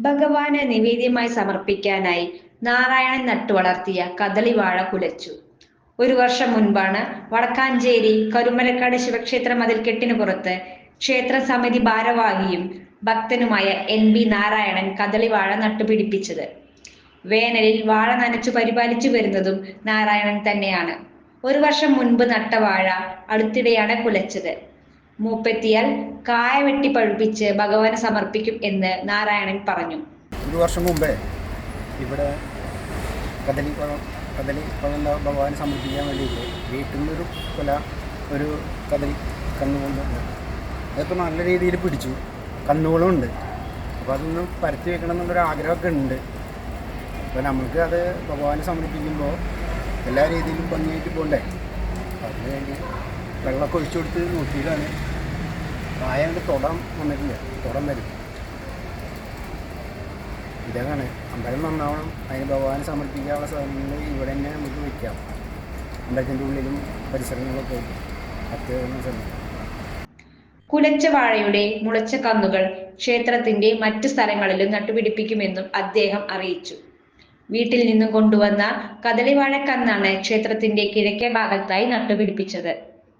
ഭഗവാന് നിവേദ്യമായി സമർപ്പിക്കാനായി നാരായണൻ നട്ടുവളർത്തിയ കദളിവാഴ കുലച്ചു. ഒരു വർഷം മുൻപാണ് വടക്കാഞ്ചേരി കരുമലക്കാട് ശിവക്ഷേത്ര മതിൽക്കെട്ടിന് പുറത്ത് ക്ഷേത്ര സമിതി ഭാരവാഹിയും ഭക്തനുമായ എൻ ബി നാരായണൻ കദളിവാഴ നട്ടുപിടിപ്പിച്ചത്. വേനലിൽ വാഴ നനച്ചു പരിപാലിച്ചു വരുന്നതും നാരായണൻ തന്നെയാണ്. ഒരു വർഷം മുൻപ് നട്ട വാഴ അടുത്തിടെയാണ് കുലച്ചത്. മൂപ്പെത്തിയാൽ കായ വെട്ടി പഴുപ്പിച്ച് ഭഗവാന് സമർപ്പിക്കും എന്ന് നാരായണൻ പറഞ്ഞു. ഒരു വർഷം മുമ്പേ ഇവിടെ കദലി പഴം കദലി പഴം ഭഗവാൻ സമർപ്പിക്കാൻ വേണ്ടിയിട്ട് വീട്ടിൽ നിന്നൊരു കൊല ഒരു കദലി കന്നുകൊണ്ടുണ്ട് അതൊക്കെ നല്ല രീതിയിൽ പിടിച്ചു. കന്നുകളും ഉണ്ട് അപ്പോൾ അതൊന്ന് പരത്തി വെക്കണം എന്നുള്ളൊരു ആഗ്രഹമൊക്കെ ഉണ്ട്. അപ്പോൾ നമുക്ക് അത് ഭഗവാനെ സമർപ്പിക്കുമ്പോൾ എല്ലാ രീതിയിലും ഭംഗിയായിട്ട് പോകണ്ടേ അതിന് വേണ്ടി വെള്ളമൊക്കെ ഒഴിച്ചു കൊടുത്ത് നോക്കിയതാണ്. പ്രായമുണ്ട് തുടം വന്നിട്ടില്ല. തുടം വരും. ഇതാണ്. അമ്പലം നന്നാവണം. അതിന് ഭഗവാനെ സമർപ്പിക്കാനുള്ള സാധനങ്ങൾ ഇവിടെ തന്നെ നമുക്ക് വയ്ക്കാം. അമ്പലത്തിന്റെ ഉള്ളിലും പരിസരങ്ങളിലൊക്കെ ആയിട്ട് അത്യാവശ്യം കുലച്ച വാഴയുടെ മുളച്ച കന്നുകൾ ക്ഷേത്രത്തിന്റെ മറ്റ് സ്ഥലങ്ങളിലും നട്ടുപിടിപ്പിക്കുമെന്നും അദ്ദേഹം അറിയിച്ചു. വീട്ടിൽ നിന്നും കൊണ്ടുവന്ന കദളിവാഴക്കന്നാണ് ക്ഷേത്രത്തിന്റെ കിഴക്കേ ഭാഗത്തായി നട്ടുപിടിപ്പിച്ചത്.